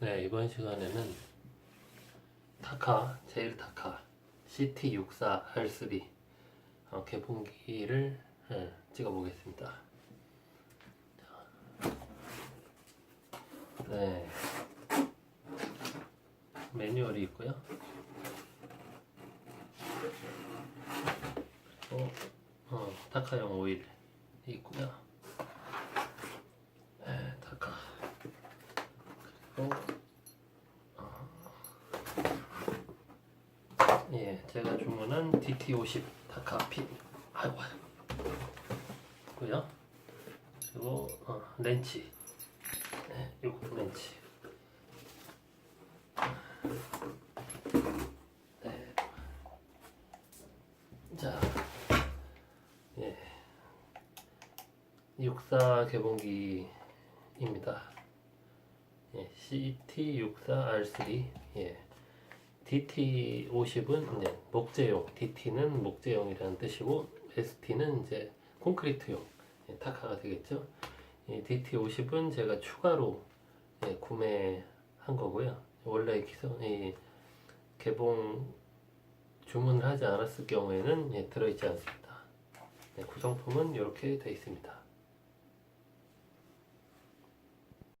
네, 이번 시간에는 타카, 제일 타카 CT64R3 어, 개봉기를 예, 찍어 보겠습니다. 자, 네, 매뉴얼이 있고요. 그리고 어, 타카용 오일 있고요. 네, 타카. 그리고 예, 제가 주문한 DT50 타카핀 아이고 고요 그리고 어, 렌치. 네, 요거 렌치. 네. 자, 예, 64 개봉기입니다. 예, CT64R3 예. DT50은 이제 목재용, DT는 목재용이라는 뜻이고 ST는 이제 콘크리트용 예, 타카가 되겠죠. 이 DT50은 제가 추가로 예, 구매한 거고요. 원래 기성 이 개봉 주문을 하지 않았을 경우에는 예, 들어있지 않습니다. 네, 구성품은 이렇게 되어 있습니다.